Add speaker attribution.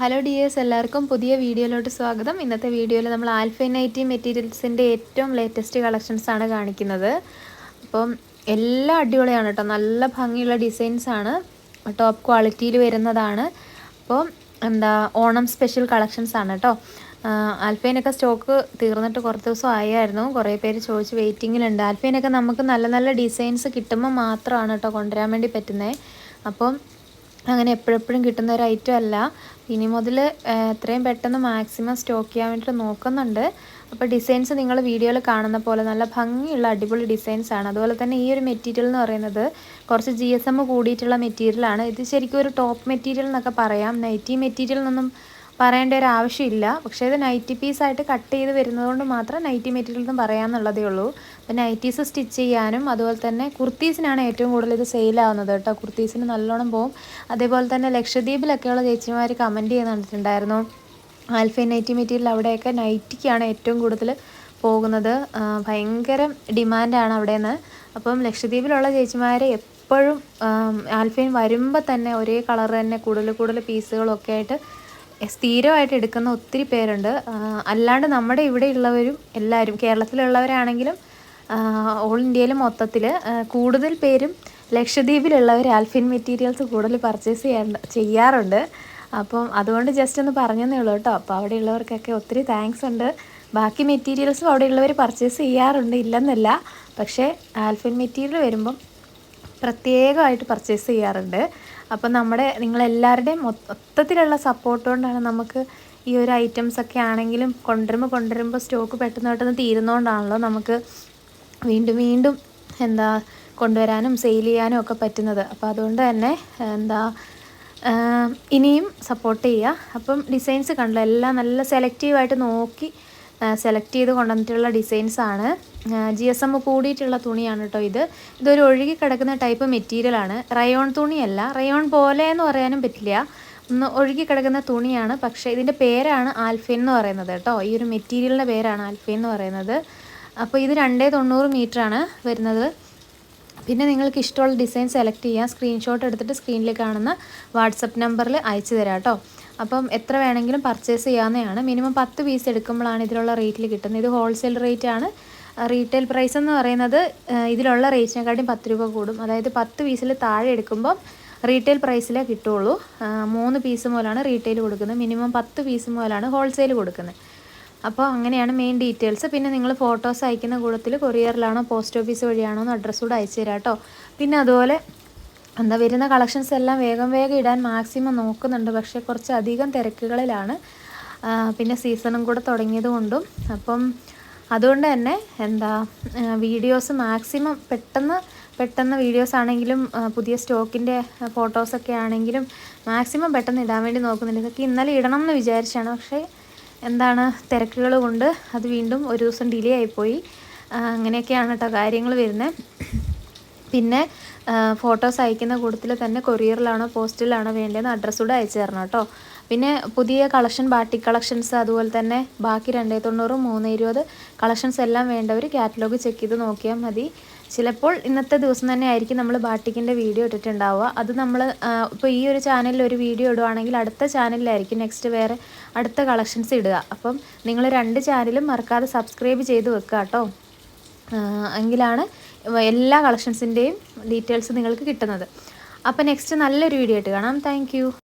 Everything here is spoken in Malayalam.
Speaker 1: ഹലോ ഡിയേഴ്സ് എല്ലാവർക്കും പുതിയ വീഡിയോയിലോട്ട് സ്വാഗതം. ഇന്നത്തെ വീഡിയോയിൽ നമ്മൾ ആൽഫൈനൈറ്റി മെറ്റീരിയൽസിന്റെ ഏറ്റവും ലേറ്റസ്റ്റ് കളക്ഷൻസ് ആണ് കാണിക്കുന്നത്. അപ്പം എല്ലാം അടിപൊളിയാണ് കേട്ടോ. നല്ല ഭംഗിയുള്ള ഡിസൈൻസ് ആണ്. ടോപ്പ് ക്വാളിറ്റിയിൽ വരുന്നതാണ്. അപ്പോൾ എന്താ ഓണം സ്പെഷ്യൽ കളക്ഷൻസ് ആണ് കേട്ടോ. ആൽഫൈനൊക്കെ സ്റ്റോക്ക് തീർന്നിട്ട് കുറച്ച് ദിവസം ആയായിരുന്നു. കുറേ പേര് ചോദിച്ച് വെയിറ്റിങ്ങിലുണ്ട് ആൽഫൈനൊക്കെ നമുക്ക് നല്ല നല്ല ഡിസൈൻസ് കിട്ടുമ്പോൾ മാത്രമാണ് കേട്ടോ കൊണ്ടുവരാൻ വേണ്ടി പറ്റുന്നത് അപ്പം അങ്ങനെ എപ്പോഴെപ്പോഴും കിട്ടുന്ന ഒരു ഐറ്റം അല്ല. ഇനി മുതൽ എത്രയും പെട്ടെന്ന് മാക്സിമം സ്റ്റോക്ക് ചെയ്യാൻ വേണ്ടിയിട്ട് നോക്കുന്നുണ്ട്. അപ്പോൾ ഡിസൈൻസ് നിങ്ങൾ വീഡിയോയിൽ കാണുന്ന പോലെ നല്ല ഭംഗിയുള്ള അടിപൊളി ഡിസൈൻസ് ആണ്. അതുപോലെ തന്നെ ഈ ഒരു മെറ്റീരിയൽ എന്ന് പറയുന്നത് കുറച്ച് ജി എസ് എം കൂടിയിട്ടുള്ള മെറ്റീരിയലാണ് ഇത് ശരിക്കും ഒരു ടോപ്പ് മെറ്റീരിയൽ എന്നൊക്കെ പറയാം. നൈറ്റി മെറ്റീരിയൽ എന്നൊന്നും പറയേണ്ട ഒരു ആവശ്യമില്ല. പക്ഷേ ഇത് നൈറ്റി പീസായിട്ട് കട്ട് ചെയ്ത് വരുന്നതുകൊണ്ട് മാത്രം നൈറ്റി മെറ്റീരിയൽ എന്ന് പറയാമെന്നുള്ളതേ ഉള്ളൂ. അപ്പോൾ നൈറ്റീസ് സ്റ്റിച്ച് ചെയ്യാനും അതുപോലെ തന്നെ കുർത്തീസിനാണ് ഏറ്റവും കൂടുതൽ ഇത് സെയിലാവുന്നത് കേട്ടോ. കുർത്തീസിന് നല്ലോണം പോവും. അതേപോലെ തന്നെ ലക്ഷദ്വീപിലൊക്കെയുള്ള ചേച്ചിമാർ കമന്റ് ചെയ്യുന്ന കണ്ടിട്ടുണ്ടായിരുന്നു. ആൽഫൈൻ നൈറ്റി മെറ്റീരിയൽ അവിടെയൊക്കെ നൈറ്റിക്കാണ് ഏറ്റവും കൂടുതൽ പോകുന്നത്. ഭയങ്കര ഡിമാൻഡാണ് അവിടെ നിന്ന് അപ്പം ലക്ഷദ്വീപിലുള്ള ചേച്ചിമാർ എപ്പോഴും ആൽഫൈൻ വരുമ്പോൾ തന്നെ ഒരേ കളർ തന്നെ കൂടുതൽ കൂടുതൽ പീസുകളൊക്കെ ആയിട്ട് സ്ഥിരമായിട്ട് എടുക്കുന്ന ഒത്തിരി പേരുണ്ട്. അല്ലാണ്ട് നമ്മുടെ ഇവിടെ ഉള്ളവരും എല്ലാവരും കേരളത്തിലുള്ളവരാണെങ്കിലും ഓൾ ഇന്ത്യയിൽ മൊത്തത്തിൽ കൂടുതൽ പേരും ലക്ഷദ്വീപിലുള്ളവർ ആൽഫിൻ മെറ്റീരിയൽസ് കൂടുതൽ പർച്ചേസ് ചെയ്യേണ്ട ചെയ്യാറുണ്ട്. അപ്പം അതുകൊണ്ട് ജസ്റ്റ് ഒന്ന് പറഞ്ഞതേ ഉള്ളൂ കേട്ടോ. അപ്പോൾ അവിടെ ഉള്ളവർക്കൊക്കെ ഒത്തിരി താങ്ക്സ് ഉണ്ട്. ബാക്കി മെറ്റീരിയൽസും അവിടെ ഉള്ളവർ പർച്ചേസ് ചെയ്യാറുണ്ട് ഇല്ലെന്നല്ല. പക്ഷേ ആൽഫിൻ മെറ്റീരിയൽ വരുമ്പം പ്രത്യേകമായിട്ട് പർച്ചേസ് ചെയ്യാറുണ്ട്. അപ്പം നമ്മുടെ നിങ്ങളെല്ലാവരുടെയും മൊത്തത്തിലുള്ള സപ്പോർട്ട് കൊണ്ടാണ് നമുക്ക് ഈ ഒരു ഐറ്റംസ് ഒക്കെ ആണെങ്കിലും കൊണ്ടുവരുമ്പോൾ കൊണ്ടുവരുമ്പോൾ സ്റ്റോക്ക് പെട്ടെന്ന് പെട്ടെന്ന് തീരുന്നതുകൊണ്ടാണല്ലോ നമുക്ക് വീണ്ടും വീണ്ടും എന്താ കൊണ്ടുവരാനും സെയിൽ ചെയ്യാനും ഒക്കെ പറ്റുന്നത്. അപ്പോൾ അതുകൊണ്ട് തന്നെ എന്താ ഇനിയും സപ്പോർട്ട് ചെയ്യുക അപ്പം ഡിസൈൻസ് കണ്ടല്ലോ എല്ലാം നല്ല സെലക്റ്റീവായിട്ട് നോക്കി സെലക്ട് ചെയ്ത് കൊണ്ടുവന്നിട്ടുള്ള ഡിസൈൻസാണ് ജി എസ് എം കൂടിയിട്ടുള്ള തുണിയാണ് കേട്ടോ ഇത്. ഇതൊരു ഒഴുകി കിടക്കുന്ന ടൈപ്പ് മെറ്റീരിയലാണ് റയോൺ തുണിയല്ല. റയോൺ പോലെ എന്ന് പറയാനും പറ്റില്ല. ഒന്ന് ഒഴുകി കിടക്കുന്ന തുണിയാണ്. പക്ഷേ ഇതിന്റെ പേരാണ് ആൽഫിൻ എന്ന് പറയുന്നത് കേട്ടോ ഈ ഒരു മെറ്റീരിയലിന്റെ പേരാണ് ആൽഫിൻ എന്ന് പറയുന്നത്. അപ്പോൾ ഇത് രണ്ടേ തൊണ്ണൂറ് ആണ് വരുന്നത്. പിന്നെ നിങ്ങൾക്ക് ഇഷ്ടമുള്ള ഡിസൈൻ സെലക്ട് ചെയ്യാം. സ്ക്രീൻഷോട്ട് എടുത്തിട്ട് സ്ക്രീനിൽ കാണുന്ന വാട്സപ്പ് നമ്പറിൽ അയച്ചു തരാം കേട്ടോ. അപ്പം എത്ര വേണമെങ്കിലും പർച്ചേസ് ചെയ്യാവുന്നതാണ്. മിനിമം പത്ത് പീസ് എടുക്കുമ്പോഴാണ് ഇതിലുള്ള റേറ്റിൽ കിട്ടുന്നത്. ഇത് ഹോൾസെയിൽ റേറ്റ് ആണ്. റീറ്റെയിൽ പ്രൈസ് എന്ന് പറയുന്നത് ഇതിലുള്ള റേറ്റിനെക്കാട്ടിയും പത്ത് രൂപ കൂടും. അതായത് പത്ത് പീസിൽ താഴെ എടുക്കുമ്പം റീറ്റെയിൽ പ്രൈസിലേ കിട്ടുള്ളൂ. മൂന്ന് പീസ് മുതലാണ് റീറ്റെയിൽ കൊടുക്കുന്നത്. മിനിമം പത്ത് പീസ് മുതലാണ് ഹോൾസെയിൽ കൊടുക്കുന്നത്. അപ്പോൾ അങ്ങനെയാണ് മെയിൻ ഡീറ്റെയിൽസ് പിന്നെ നിങ്ങൾ ഫോട്ടോസ് അയക്കുന്ന കൂട്ടത്തിൽ കൊറിയറിലാണോ പോസ്റ്റ് ഓഫീസ് വഴിയാണോ എന്ന് അഡ്രസ്സ് കൂടെ അയച്ചു തരാം കേട്ടോ. പിന്നെ അതുപോലെ എന്താ വരുന്ന കളക്ഷൻസ് എല്ലാം വേഗം വേഗം ഇടാൻ മാക്സിമം നോക്കുന്നുണ്ട്. പക്ഷേ കുറച്ച് അധികം തിരക്കുകളിലാണ് പിന്നെ സീസണും കൂടെ തുടങ്ങിയത് കൊണ്ടും. അപ്പം അതുകൊണ്ട് തന്നെ എന്താ വീഡിയോസ് മാക്സിമം പെട്ടെന്ന് പെട്ടെന്ന് വീഡിയോസ് ആണെങ്കിലും പുതിയ സ്റ്റോക്കിന്റെ ഫോട്ടോസൊക്കെ ആണെങ്കിലും മാക്സിമം പെട്ടെന്ന് ഇടാൻ വേണ്ടി നോക്കുന്നുണ്ട്. ഇതൊക്കെ ഇന്നലെ ഇടണം എന്ന് വിചാരിച്ചാണ്. പക്ഷേ എന്താണ് തിരക്കുകൾ കൊണ്ട് അത് വീണ്ടും ഒരു ദിവസം ഡിലേ ആയിപ്പോയി. അങ്ങനെയൊക്കെയാണ് കേട്ടോ കാര്യങ്ങൾ വരുന്നത്. പിന്നെ ഫോട്ടോസ് അയക്കുന്ന കൂട്ടത്തിൽ തന്നെ കൊറിയറിലാണോ പോസ്റ്റിലാണോ വേണ്ടതെന്ന് അഡ്രസ്സ് കൂടെ അയച്ചു തരണം കേട്ടോ. പിന്നെ പുതിയ കളക്ഷൻ ബാട്ടി കളക്ഷൻസ് അതുപോലെ തന്നെ ബാക്കി രണ്ടേ തൊണ്ണൂറ് മൂന്ന് ഇരുപത് കളക്ഷൻസ് എല്ലാം വേണ്ടവർ കാറ്റലോഗ് ചെക്ക് ചെയ്ത് നോക്കിയാൽ മതി. ചിലപ്പോൾ ഇന്നത്തെ ദിവസം തന്നെ ആയിരിക്കും നമ്മൾ ബാട്ടിക്കിന്റെ വീഡിയോ ഇട്ടിട്ടുണ്ടാവുക. അത് നമ്മൾ ഇപ്പോൾ ഈ ഒരു ചാനലിൽ ഒരു വീഡിയോ ഇടുവാണെങ്കിൽ അടുത്ത ചാനലിലായിരിക്കും നെക്സ്റ്റ് വേറെ അടുത്ത കളക്ഷൻസ് ഇടുക. അപ്പം നിങ്ങൾ രണ്ട് ചാനലും മറക്കാതെ സബ്സ്ക്രൈബ് ചെയ്ത് വെക്കുക കേട്ടോ. എങ്കിലാണ് എല്ലാ കളക്ഷൻസിന്റെയും ഡീറ്റെയിൽസ് നിങ്ങൾക്ക് കിട്ടുന്നത്. അപ്പോൾ നെക്സ്റ്റ് നല്ലൊരു വീഡിയോ ആയിട്ട് കാണാം. താങ്ക്